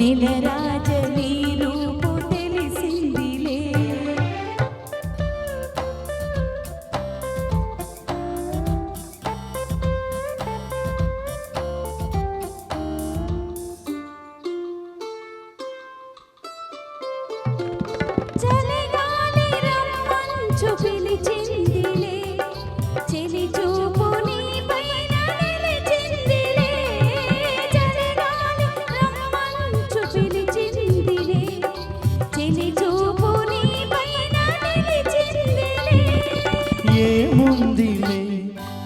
నిలరా ఏముందిలే?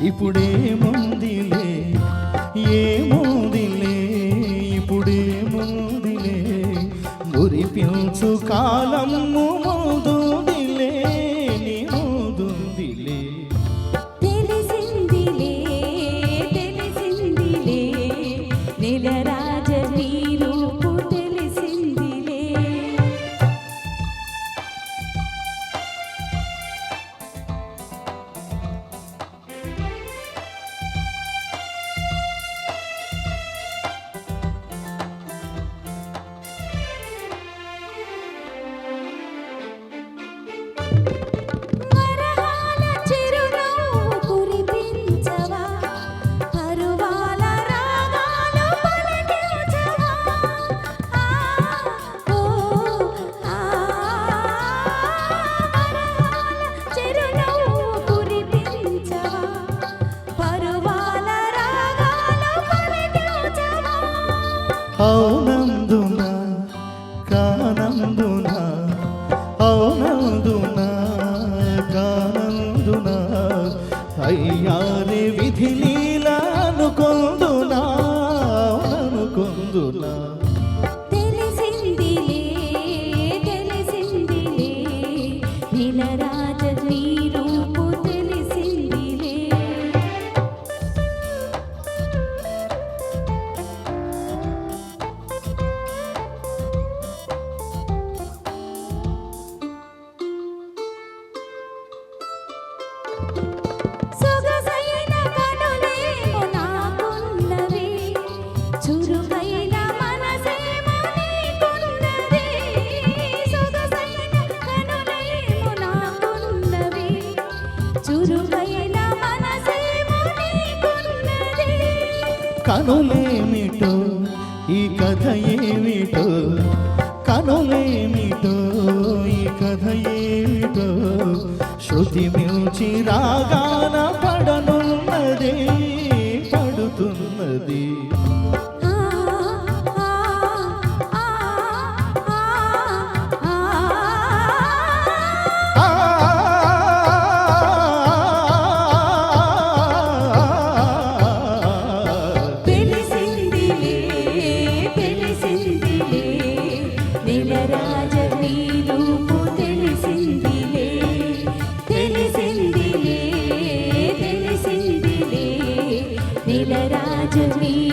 ఇప్పుడేముందిలే? ఏము అవునందున కానందున అవునందున కానందున అయ్యారే విధిని కనులేమిటో ఈ కథ ఏమిటో? కనులేమిటో ఈ కథ ఏమిటో? శృతి চিরাগা നീലരാജവീ